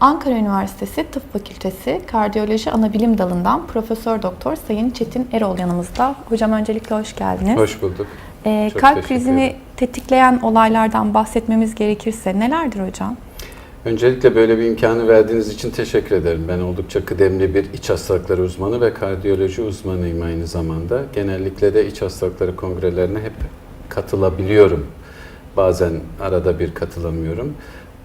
Ankara Üniversitesi Tıp Fakültesi Kardiyoloji Anabilim Dalı'ndan Profesör Doktor Sayın Çetin Erol yanımızda. Hocam öncelikle hoş geldiniz. Hoş bulduk. Ee, çok kalp krizini tetikleyen olaylardan bahsetmemiz gerekirse nelerdir hocam? Öncelikle böyle bir imkanı verdiğiniz için teşekkür ederim. Ben oldukça kıdemli bir iç hastalıkları uzmanı ve kardiyoloji uzmanıyım aynı zamanda. Genellikle de iç hastalıkları kongrelerine hep katılabiliyorum. Bazen arada bir katılamıyorum.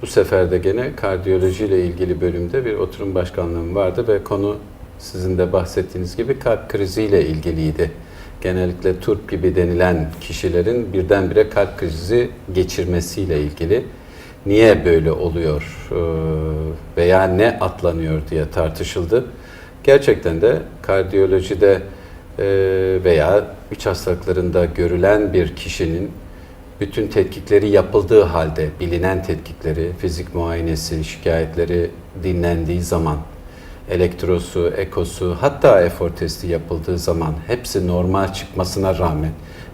Bu sefer de gene kardiyoloji ile ilgili bölümde bir oturum başkanlığım vardı ve konu sizin de bahsettiğiniz gibi kalp kriziyle ilgiliydi. Genellikle turp gibi denilen kişilerin birdenbire kalp krizi geçirmesiyle ilgili. Niye böyle oluyor eee, veya ne atlanıyor diye tartışıldı. Gerçekten de kardiyolojide eee, veya iç hastalıklarında görülen bir kişinin bütün tetkikleri yapıldığı halde bilinen tetkikleri, fizik muayenesi, şikayetleri dinlendiği zaman, elektrosu, ekosu hatta efor testi yapıldığı zaman hepsi normal çıkmasına rağmen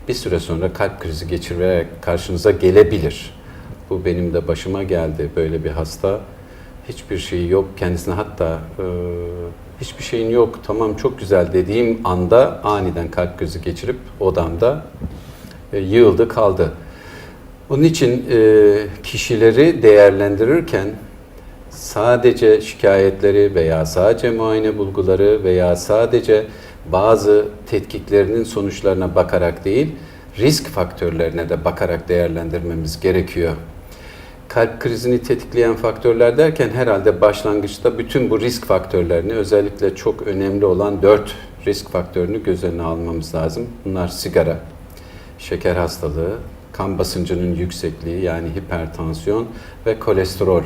bir süre sonra kalp krizi geçirerek karşınıza gelebilir. Bu benim de başıma geldi. Böyle bir hasta hiçbir şeyi yok kendisine hatta e, hiçbir şeyin yok tamam çok güzel dediğim anda aniden kalp krizi geçirip odamda e, yığıldı kaldı. Onun için e, kişileri değerlendirirken sadece şikayetleri veya sadece muayene bulguları veya sadece bazı tetkiklerinin sonuçlarına bakarak değil, risk faktörlerine de bakarak değerlendirmemiz gerekiyor. Kalp krizini tetikleyen faktörler derken herhalde başlangıçta bütün bu risk faktörlerini özellikle çok önemli olan dört risk faktörünü göz önüne almamız lazım. Bunlar sigara, şeker hastalığı, kan basıncının yüksekliği yani hipertansiyon ve kolesterol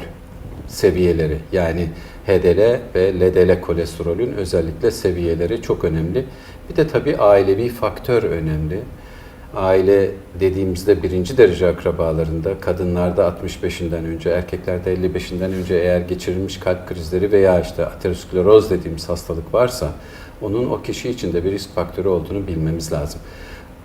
seviyeleri yani HDL ve LDL kolesterolün özellikle seviyeleri çok önemli. Bir de tabii ailevi faktör önemli. Aile dediğimizde birinci derece akrabalarında kadınlarda 65'inden önce, erkeklerde 55'inden önce eğer geçirilmiş kalp krizleri veya işte ateroskleroz dediğimiz hastalık varsa onun o kişi için de bir risk faktörü olduğunu bilmemiz lazım.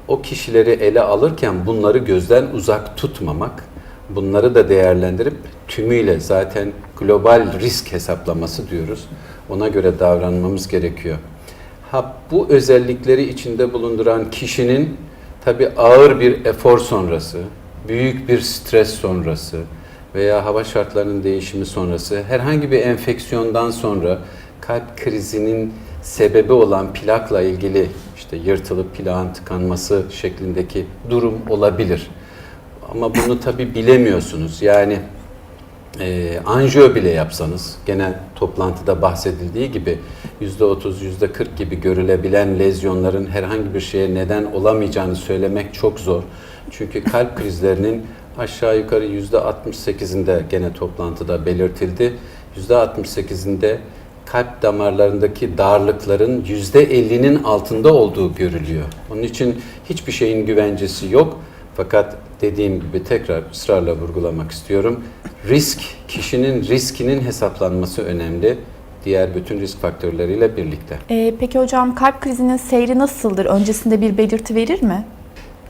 O kişileri ele alırken bunları gözden uzak tutmamak, bunları da değerlendirip tümüyle zaten global risk hesaplaması diyoruz. Ona göre davranmamız gerekiyor. Ha bu özellikleri içinde bulunduran kişinin tabi ağır bir efor sonrası, büyük bir stres sonrası veya hava şartlarının değişimi sonrası herhangi bir enfeksiyondan sonra kalp krizinin sebebi olan plakla ilgili işte yırtılıp plağın tıkanması şeklindeki durum olabilir. Ama bunu tabi bilemiyorsunuz. Yani e, anjiyo bile yapsanız gene toplantıda bahsedildiği gibi %30, %40 gibi görülebilen lezyonların herhangi bir şeye neden olamayacağını söylemek çok zor. Çünkü kalp krizlerinin aşağı yukarı %68'inde gene toplantıda belirtildi. %68'inde kalp damarlarındaki darlıkların %50'nin altında olduğu görülüyor. Onun için hiçbir şeyin güvencesi yok. Fakat dediğim gibi tekrar ısrarla vurgulamak istiyorum. Risk, kişinin riskinin hesaplanması önemli. Diğer bütün risk faktörleriyle birlikte. Ee, peki hocam kalp krizinin seyri nasıldır? Öncesinde bir belirti verir mi?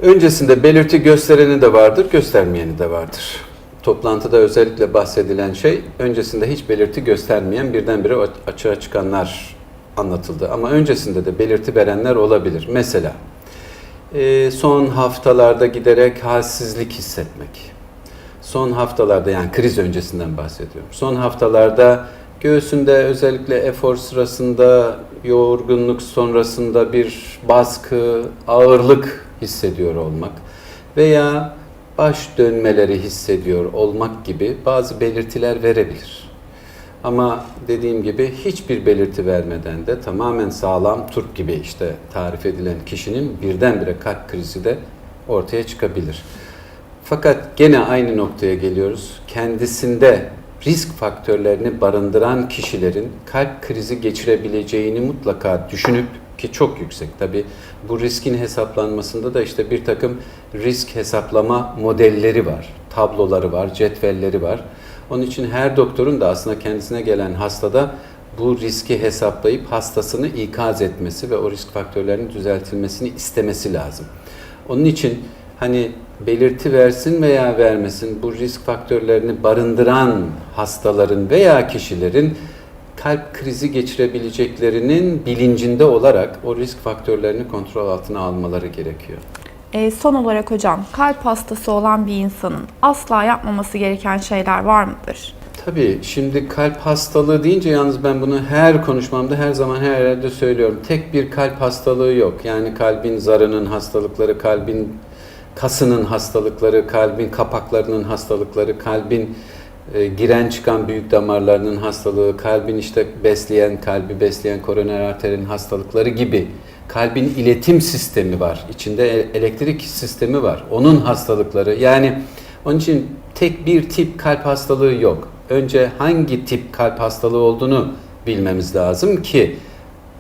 Öncesinde belirti göstereni de vardır, göstermeyeni de vardır. Toplantıda özellikle bahsedilen şey öncesinde hiç belirti göstermeyen birdenbire açığa çıkanlar anlatıldı. Ama öncesinde de belirti verenler olabilir. Mesela e, son haftalarda giderek halsizlik hissetmek. Son haftalarda yani kriz öncesinden bahsediyorum. Son haftalarda göğsünde özellikle efor sırasında yorgunluk sonrasında bir baskı, ağırlık hissediyor olmak veya baş dönmeleri hissediyor olmak gibi bazı belirtiler verebilir. Ama dediğim gibi hiçbir belirti vermeden de tamamen sağlam turp gibi işte tarif edilen kişinin birdenbire kalp krizi de ortaya çıkabilir. Fakat gene aynı noktaya geliyoruz. Kendisinde risk faktörlerini barındıran kişilerin kalp krizi geçirebileceğini mutlaka düşünüp ki çok yüksek tabi bu riskin hesaplanmasında da işte bir takım risk hesaplama modelleri var, tabloları var, cetvelleri var. Onun için her doktorun da aslında kendisine gelen hastada bu riski hesaplayıp hastasını ikaz etmesi ve o risk faktörlerinin düzeltilmesini istemesi lazım. Onun için hani belirti versin veya vermesin bu risk faktörlerini barındıran hastaların veya kişilerin kalp krizi geçirebileceklerinin bilincinde olarak o risk faktörlerini kontrol altına almaları gerekiyor. E, son olarak hocam, kalp hastası olan bir insanın asla yapmaması gereken şeyler var mıdır? Tabii şimdi kalp hastalığı deyince yalnız ben bunu her konuşmamda her zaman her yerde söylüyorum. Tek bir kalp hastalığı yok. Yani kalbin zarının hastalıkları, kalbin kasının hastalıkları, kalbin kapaklarının hastalıkları, kalbin e, giren çıkan büyük damarlarının hastalığı, kalbin işte besleyen, kalbi besleyen koroner arterin hastalıkları gibi kalbin iletim sistemi var. İçinde e- elektrik sistemi var. Onun hastalıkları. Yani onun için tek bir tip kalp hastalığı yok. Önce hangi tip kalp hastalığı olduğunu bilmemiz lazım ki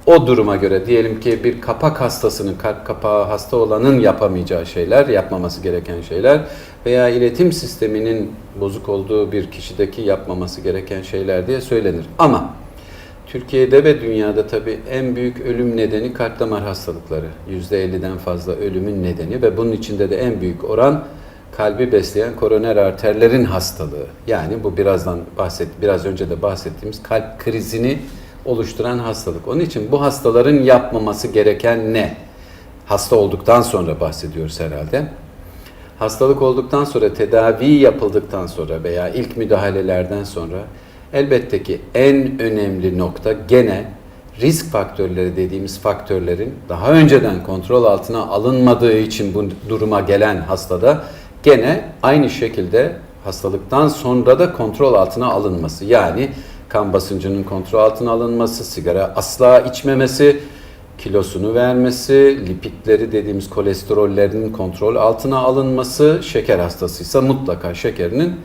o duruma göre diyelim ki bir kapak hastasının, kalp kapağı hasta olanın yapamayacağı şeyler, yapmaması gereken şeyler veya iletim sisteminin bozuk olduğu bir kişideki yapmaması gereken şeyler diye söylenir. Ama Türkiye'de ve dünyada tabii en büyük ölüm nedeni kalp damar hastalıkları. %50'den fazla ölümün nedeni ve bunun içinde de en büyük oran kalbi besleyen koroner arterlerin hastalığı. Yani bu birazdan bahset biraz önce de bahsettiğimiz kalp krizini oluşturan hastalık. Onun için bu hastaların yapmaması gereken ne? Hasta olduktan sonra bahsediyoruz herhalde. Hastalık olduktan sonra, tedavi yapıldıktan sonra veya ilk müdahalelerden sonra elbette ki en önemli nokta gene risk faktörleri dediğimiz faktörlerin daha önceden kontrol altına alınmadığı için bu duruma gelen hastada gene aynı şekilde hastalıktan sonra da kontrol altına alınması. Yani kan basıncının kontrol altına alınması, sigara asla içmemesi, kilosunu vermesi, lipidleri dediğimiz kolesterollerinin kontrol altına alınması, şeker hastasıysa mutlaka şekerinin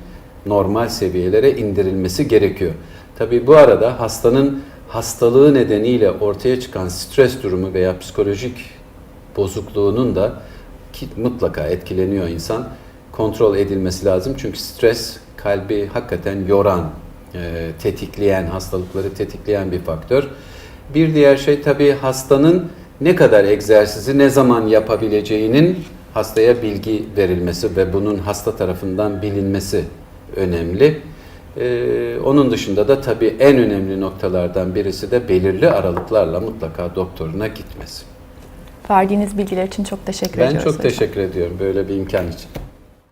normal seviyelere indirilmesi gerekiyor. Tabi bu arada hastanın hastalığı nedeniyle ortaya çıkan stres durumu veya psikolojik bozukluğunun da ki mutlaka etkileniyor insan kontrol edilmesi lazım. Çünkü stres kalbi hakikaten yoran, e, tetikleyen, hastalıkları tetikleyen bir faktör. Bir diğer şey tabii hastanın ne kadar egzersizi ne zaman yapabileceğinin hastaya bilgi verilmesi ve bunun hasta tarafından bilinmesi önemli. Ee, onun dışında da tabii en önemli noktalardan birisi de belirli aralıklarla mutlaka doktoruna gitmesi. Verdiğiniz bilgiler için çok teşekkür Ben ediyoruz çok hocam. teşekkür ediyorum böyle bir imkan için.